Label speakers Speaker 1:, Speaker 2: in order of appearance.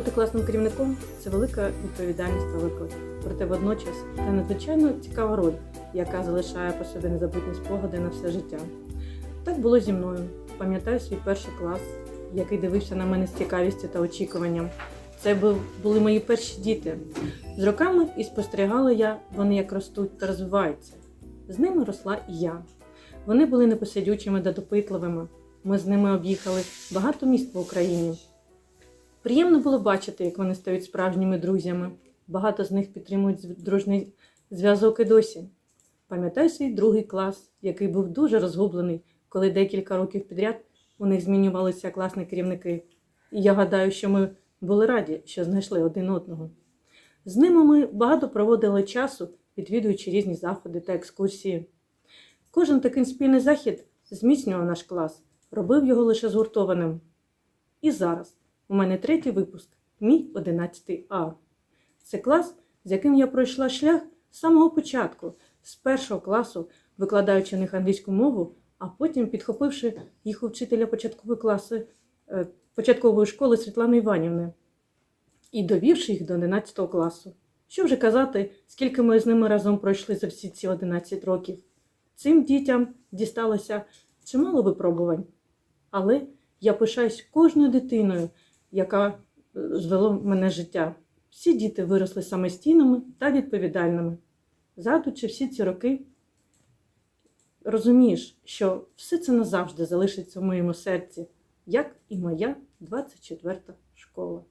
Speaker 1: класним керівником це велика відповідальність та виклик. Проте водночас це надзвичайно цікава роль, яка залишає по собі незабутні спогади на все життя. Так було зі мною. Пам'ятаю свій перший клас, який дивився на мене з цікавістю та очікуванням. Це були мої перші діти. З роками і спостерігала я, вони як ростуть та розвиваються. З ними росла і я. Вони були непосидючими та допитливими. Ми з ними об'їхали багато міст в Україні. Приємно було бачити, як вони стають справжніми друзями. Багато з них підтримують дружний зв'язок і досі. Пам'ятаю свій другий клас, який був дуже розгублений, коли декілька років підряд у них змінювалися класні керівники. І я гадаю, що ми були раді, що знайшли один одного. З ними ми багато проводили часу, відвідуючи різні заходи та екскурсії. Кожен такий спільний захід зміцнював наш клас, робив його лише згуртованим. І зараз у мене третій випуск, мій 11 А. Це клас, з яким я пройшла шлях з самого початку, з першого класу, викладаючи в них англійську мову, а потім підхопивши їх у вчителя початкової класи, е, початкової школи Світлани Іванівни і довівши їх до 11 класу. Що вже казати, скільки ми з ними разом пройшли за всі ці 11 років. Цим дітям дісталося чимало випробувань. Але я пишаюсь кожною дитиною, яка звела в мене життя. Всі діти виросли самостійними та відповідальними. Задучи всі ці роки, розумієш, що все це назавжди залишиться в моєму серці, як і моя 24-та школа.